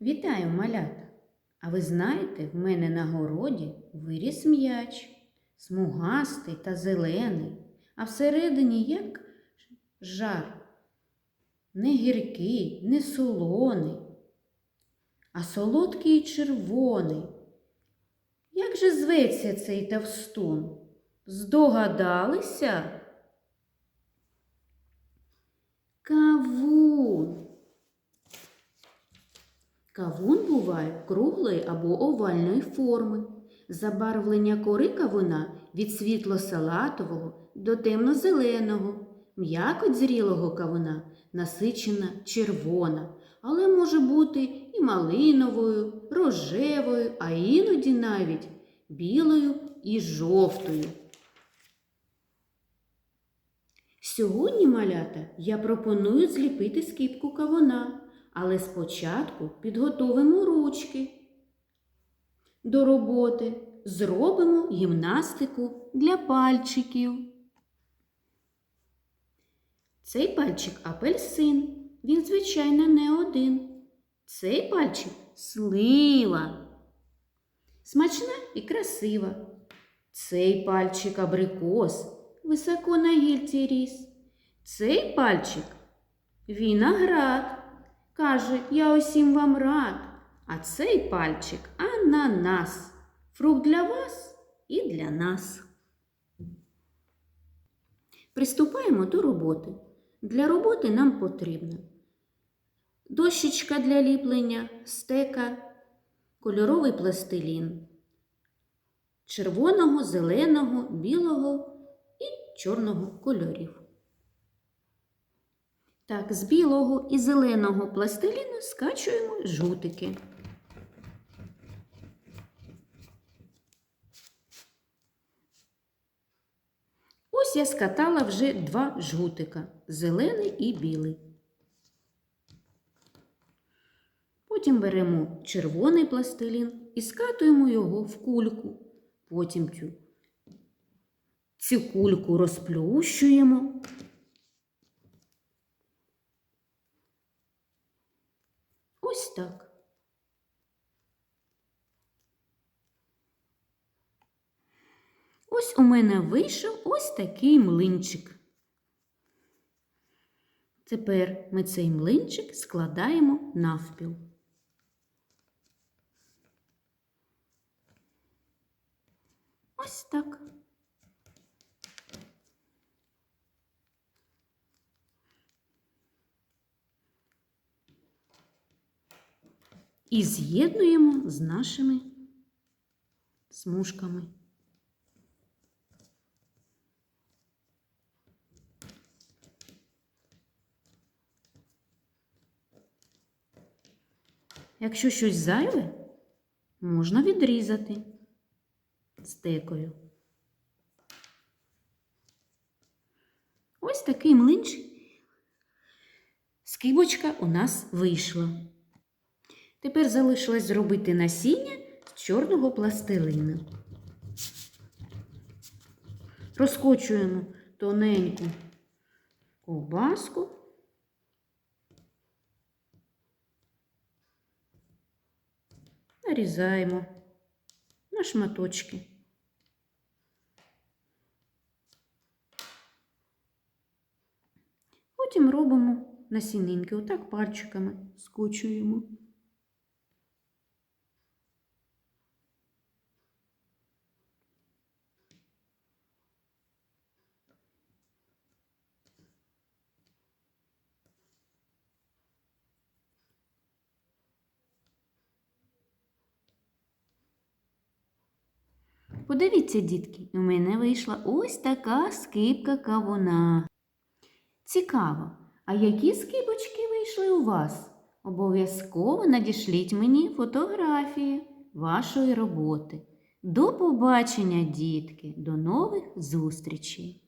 Вітаю, малята! А ви знаєте, в мене на городі виріс м'яч, смугастий та зелений, а всередині як жар. Не гіркий, не солоний, а солодкий і червоний. Як же зветься цей товстун? Здогадалися? Кавун. Кавун буває круглої або овальної форми. Забарвлення кори кавуна від світло-салатового до темно-зеленого. М'якоть зрілого кавуна насичена червона, але може бути і малиновою, рожевою, а іноді навіть білою і жовтою. Сьогодні, малята, я пропоную зліпити скипку кавуна, але спочатку підготовимо ручки. До роботи зробимо гімнастику для пальчиків. Цей пальчик апельсин. Він, звичайно, не один. Цей пальчик слива. Смачна і красива. Цей пальчик абрикос високо на гільці ріс. Цей пальчик віноград. Каже, я усім вам рад. А цей пальчик ананас. Фрукт для вас і для нас. Приступаємо до роботи. Для роботи нам потрібна дощечка для ліплення, стека, кольоровий пластилін червоного, зеленого, білого і чорного кольорів. Так, з білого і зеленого пластиліну скачуємо жгутики. Ось я скатала вже два жгутика зелений і білий. Потім беремо червоний пластилін і скатуємо його в кульку. Потім цю, цю кульку розплющуємо. Ось так. Ось у мене вийшов ось такий млинчик. Тепер ми цей млинчик складаємо навпіл. Ось так. І з'єднуємо з нашими смужками. Якщо щось зайве, можна відрізати стекою. Ось такий млинч скибочка у нас вийшла. Тепер залишилось зробити насіння з чорного пластилину. Розкочуємо тоненьку ковбаску. Нарізаємо на шматочки. Потім робимо насінинки, отак пальчиками скочуємо. Подивіться, дітки, у мене вийшла ось така скипка кавуна. Цікаво, а які скибочки вийшли у вас? Обов'язково надішліть мені фотографії вашої роботи. До побачення, дітки, до нових зустрічей!